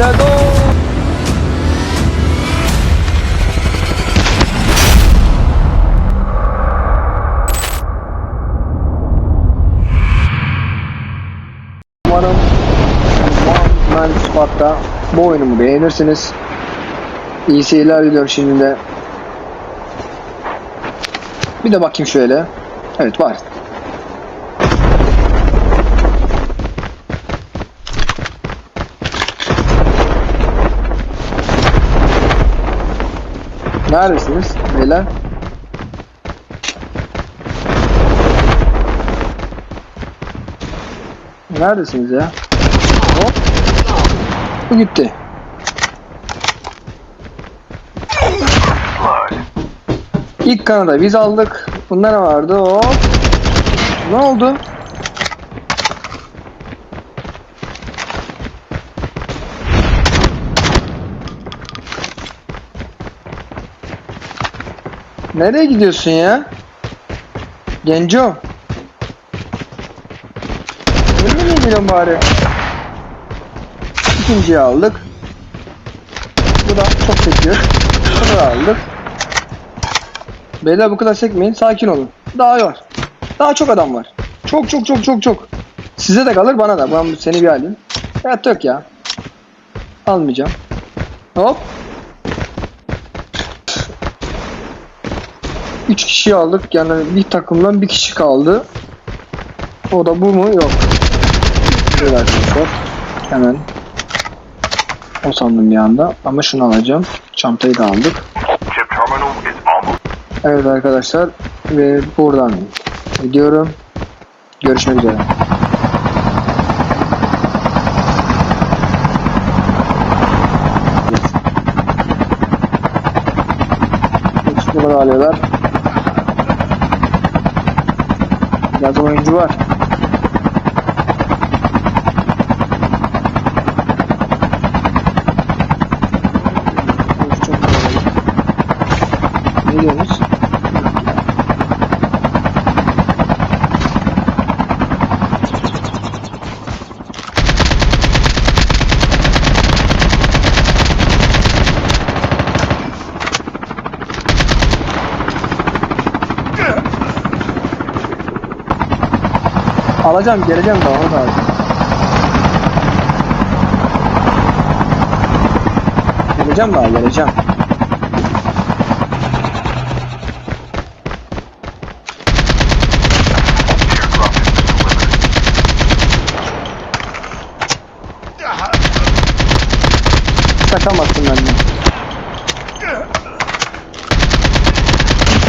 Shadow. Umarım One Man Squad'da bu oyunumu beğenirsiniz. İyi seyirler diliyorum şimdi de. Bir de bakayım şöyle. Evet var. Neredesiniz beyler? Neredesiniz ya? Hop. Bu gitti. İlk kanada biz aldık. Bunda ne vardı? Hop. Ne oldu? Nereye gidiyorsun ya? Genco. Önüne mi gidiyorsun bari? İkinciyi aldık. Bu da çok çekiyor. Bunu da aldık. Beyler bu kadar çekmeyin. Sakin olun. Daha var. Daha çok adam var. Çok çok çok çok çok. Size de kalır bana da. Ben seni bir alayım. Evet yok ya. Almayacağım. Hop. 3 kişi aldık. Yani bir takımdan bir kişi kaldı. O da bu mu? Yok. Böyle arkadaşlar. Hemen o sandım bir anda. Ama şunu alacağım. Çantayı da aldık. Evet arkadaşlar ve buradan gidiyorum. Görüşmek üzere. Numara alıyorlar. Biraz oyuncu var. Çok Alacağım, geleceğim daha onu da. Geleceğim daha, geleceğim. Kaçamazsın benden.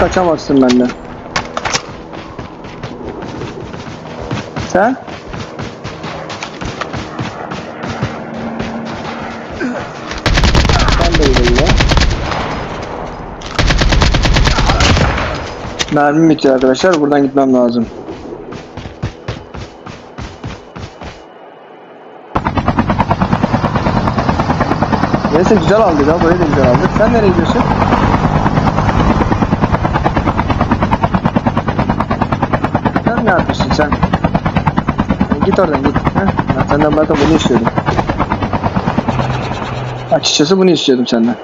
Kaçamazsın benden. Sen? Sen de öyle ya. Mermim bitiyor arkadaşlar. Buradan gitmem lazım. Neyse güzel aldık ha. Burayı da güzel aldık. Sen nereye gidiyorsun? Sen ne yapıyorsun Git oradan git. Heh. Ben senden bakın bunu istiyordum. Açıkçası bunu istiyordum senden.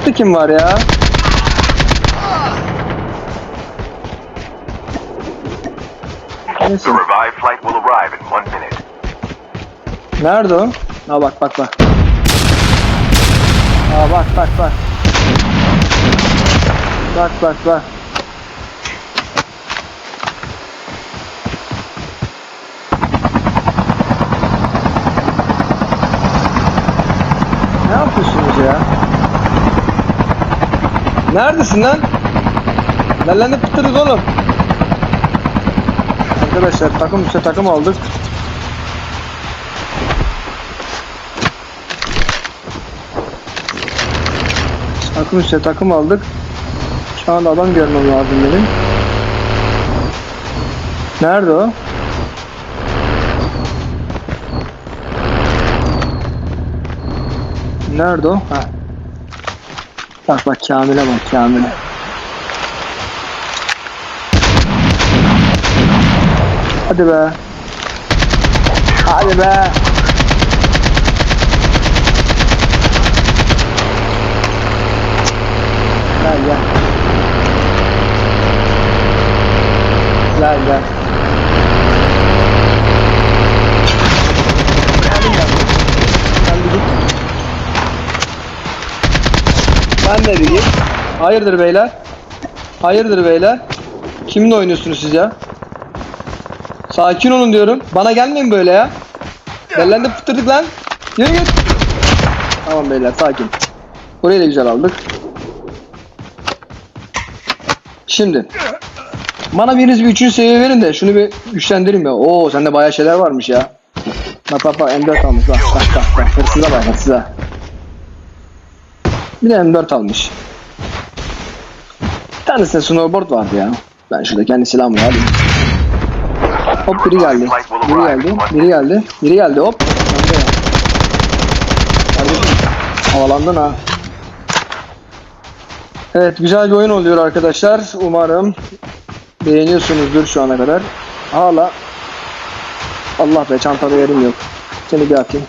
Burada kim var ya? Neyse. Nerede o? Ha bak bak bak. Ha bak bak bak. Bak bak bak. Ne yapıyorsunuz ya? Neredesin lan? Nelerle pıtırız oğlum? Arkadaşlar takım üstüne takım aldık. Takım üstüne takım aldık. Şu anda adam görmem lazım benim. Nerede o? Nerede o? Ha. Bak bak Kamil'e bak Kamil'e. Hadi be. Hadi be. Gel gel. Gel gel. Geldim ben. Sen bir git. Ben de bir git. Hayırdır beyler? Hayırdır beyler? Kimle oynuyorsunuz siz ya? Sakin olun diyorum. Bana gelmeyin böyle ya. Dellendi fıttırdık lan. Yürü git. Tamam beyler sakin. Burayı da güzel aldık. Şimdi. Bana biriniz bir üçüncü seviye verin de şunu bir güçlendireyim ya. Oo sende bayağı şeyler varmış ya. Bak bak bak M4 almış bak bak bak bak hırsıza bak hırsıza. Bir de M4 almış. Bir tanesinde snowboard vardı ya. Ben şurada kendi silahımı alayım. Hop biri geldi. Biri geldi. Biri geldi. Biri geldi hop. Kardeşim havalandın ha. Evet güzel bir oyun oluyor arkadaşlar. Umarım beğeniyorsunuzdur şu ana kadar. Hala Allah be çantada yerim yok. Seni bir atayım.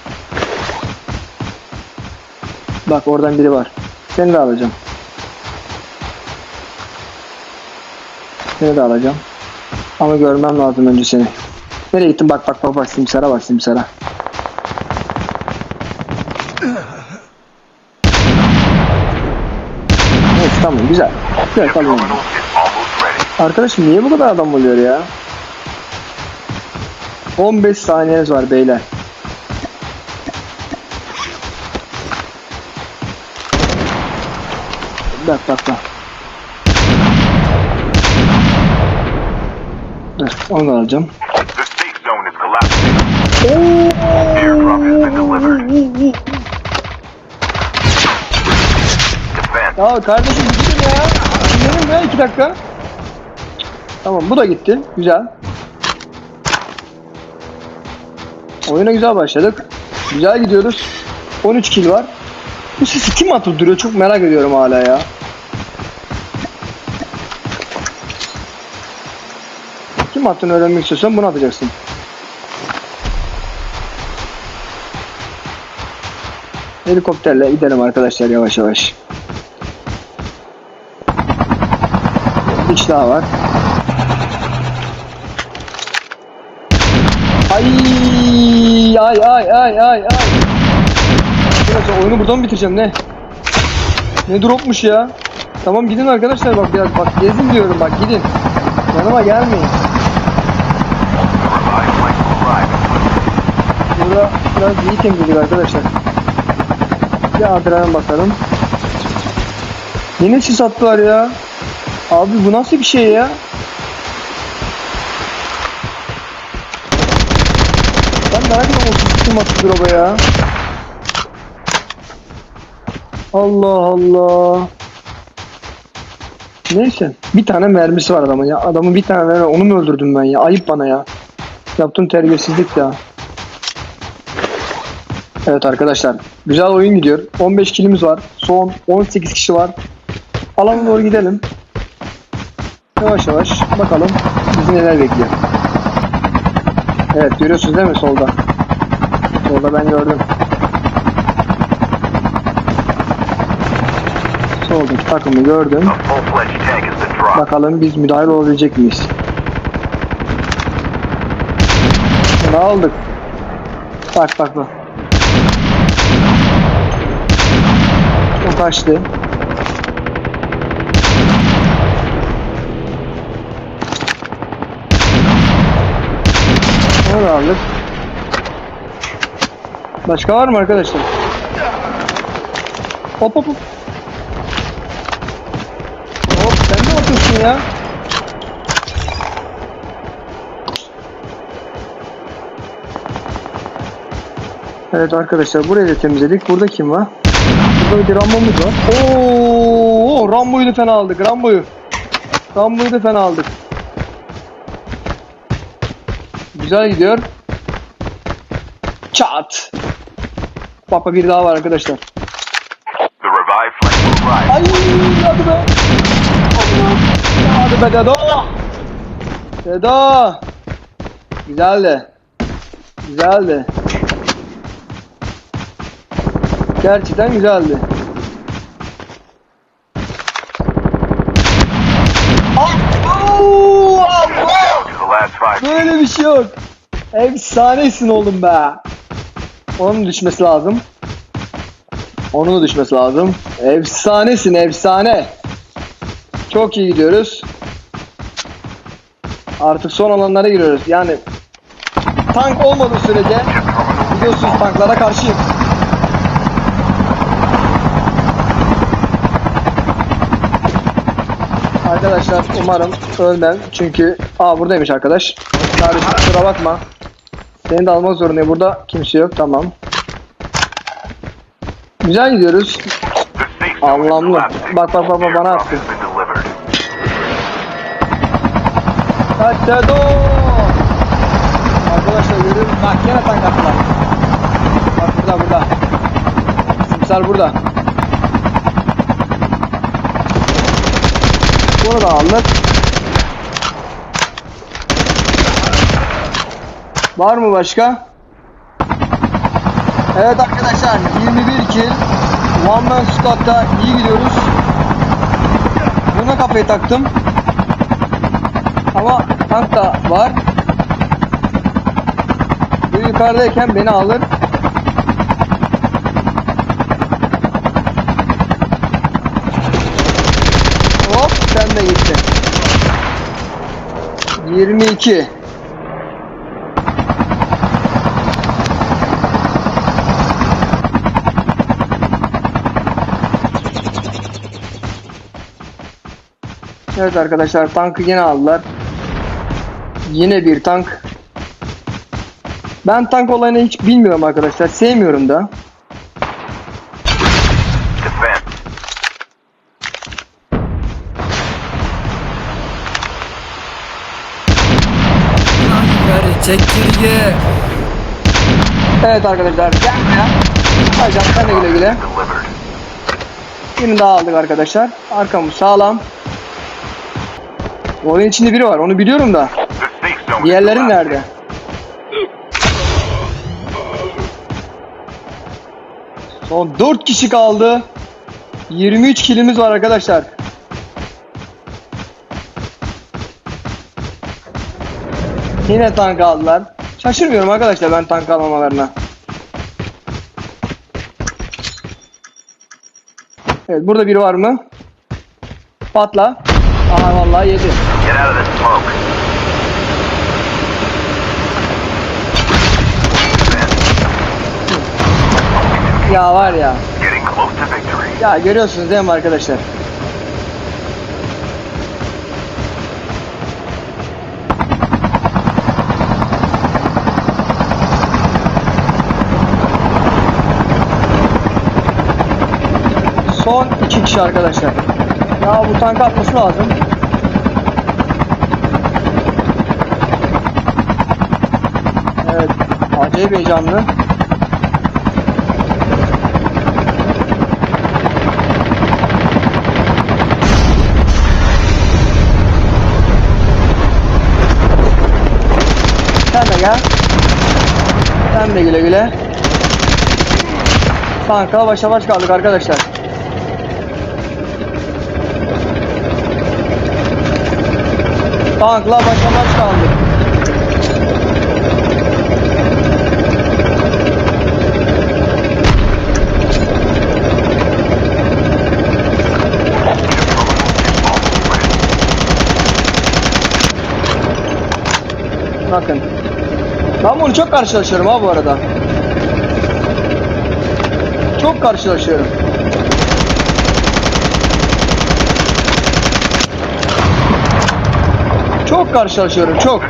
Bak oradan biri var. Seni de alacağım. Seni de alacağım. Ama görmem lazım önce seni. Nereye gittin? Bak bak bak bak simsara bak simsara. Evet tamam güzel. Güzel tamam. Arkadaşım niye bu kadar adam oluyor ya? 15 saniyeniz var beyler. Bak bak bak. Dur, onu alacağım. Ya kardeşim gidin ya. Dinlenin ya iki dakika. Tamam bu da gitti. Güzel. Oyuna güzel başladık. Güzel gidiyoruz. 13 kill var. Bu sesi kim atıp duruyor çok merak ediyorum hala ya. Kim attığını öğrenmek istiyorsan bunu atacaksın. Helikopterle gidelim arkadaşlar yavaş yavaş. Kişi daha var. Ay ay ay ay ay ay. Arkadaşlar oyunu buradan mı bitireceğim ne? Ne dropmuş ya? Tamam gidin arkadaşlar bak biraz bak gezin diyorum bak gidin. Yanıma gelmeyin. Burada biraz iyi temizledik arkadaşlar. Bir adrenalin basalım. Yine sis attılar ya. Abi bu nasıl bir şey ya? Ben merak ediyorum o sisi kim attı drop'a ya? Allah Allah. Neyse. Bir tane mermisi var adamın ya. Adamın bir tane mermi. Onu mu öldürdüm ben ya? Ayıp bana ya. Yaptığım terbiyesizlik ya. Evet arkadaşlar. Güzel oyun gidiyor. 15 kilimiz var. Son 18 kişi var. Alana doğru gidelim. Yavaş yavaş bakalım bizi neler bekliyor. Evet görüyorsunuz değil mi solda? Solda ben gördüm. Soldaki takımı gördüm. Bakalım biz müdahil olabilecek miyiz? Ne aldık? Bak bak bak. O kaçtı. Da aldık. Başka var mı arkadaşlar? Hop hop hop. Hop sen ne yapıyorsun ya? Evet arkadaşlar burayı da temizledik. Burada kim var? Burada bir Rambo'muz var. Oo, Rambo'yu da fena aldık. Rambo'yu. Rambo'yu da fena aldık. Güzel gidiyor. Çat. Papa bir daha var arkadaşlar. Ay hadi be. Hadi be Dedo. Dedo. Güzeldi. Güzeldi. Gerçekten güzeldi. Böyle bir şey yok. Efsanesin oğlum be. Onun düşmesi lazım. Onun da düşmesi lazım. Efsanesin efsane. Çok iyi gidiyoruz. Artık son alanlara giriyoruz. Yani tank olmadığı sürece biliyorsunuz tanklara karşıyım. Arkadaşlar umarım ölmem. Çünkü aa buradaymış arkadaş. Kardeşim kusura bakma. Seni de almak zorundayım. Burada kimse yok. Tamam. Güzel gidiyoruz. Anlamlı. Bak bak bak bak bana attı. Kaçado! Arkadaşlar görüyorum. Bak yine tank attılar. Bak burada burada. Simsar burada. Bunu da aldık. Var mı başka? Evet arkadaşlar 21 kill. One man squad'da iyi gidiyoruz. Buna kafayı taktım. Ama tank da var. Bu yukarıdayken beni alır. Hop sen de gitti. 22. Evet arkadaşlar tankı yine aldılar. Yine bir tank. Ben tank olayını hiç bilmiyorum arkadaşlar. Sevmiyorum da. Çekirge. Evet arkadaşlar. Gel ya. Hocam sen de güle güle. Birini daha aldık arkadaşlar. Arkamız sağlam. Oyun içinde biri var. Onu biliyorum da. Diğerleri nerede? Son 4 kişi kaldı. 23 kilimiz var arkadaşlar. Yine tank aldılar. Şaşırmıyorum arkadaşlar ben tank almamalarına. Evet burada biri var mı? Patla. Aha vallahi yedi. Get out of the smoke. Ya var ya. Ya görüyorsunuz değil mi arkadaşlar? Son iki kişi arkadaşlar. Ya bu tank atması lazım. Evet. Acayip heyecanlı. Sen de gel. Sen de güle güle. Tankla başa baş kaldık arkadaşlar. Tankla başa baş kaldık. Bakın. Ben bunu çok karşılaşıyorum ha bu arada. Çok karşılaşıyorum. Çok karşılaşıyorum çok.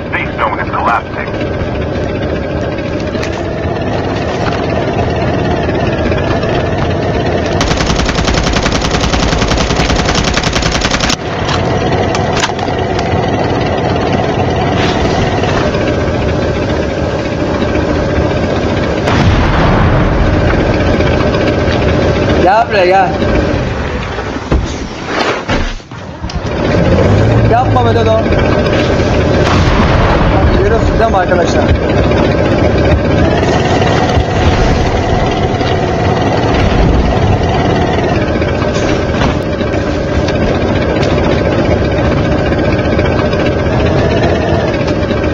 Gel buraya gel. Yapma be Dodo. Arkadaşlar?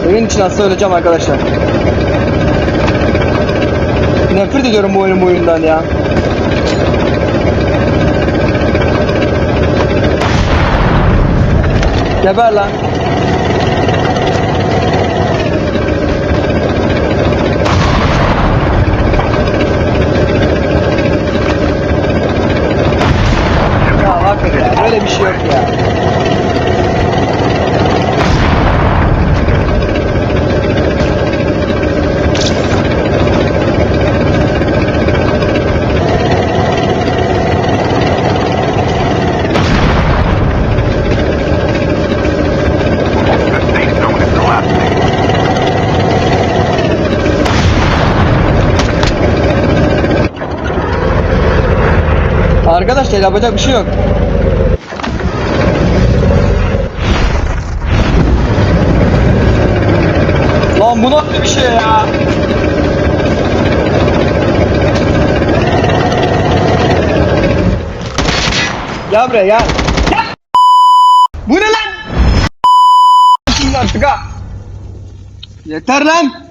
Oyun için aslında öleceğim arkadaşlar. Nefret ediyorum bu oyun bu oyundan ya. Geber lan. Ya hakikaten ya, böyle bir şey yok ya. The safe zone is collapsing. Arkadaşlar yapacak bir şey yok. Lan bu nasıl bir şey ya? Gel buraya gel. Gel. Bu ne lan? Şimdi artık ha. Yeter lan.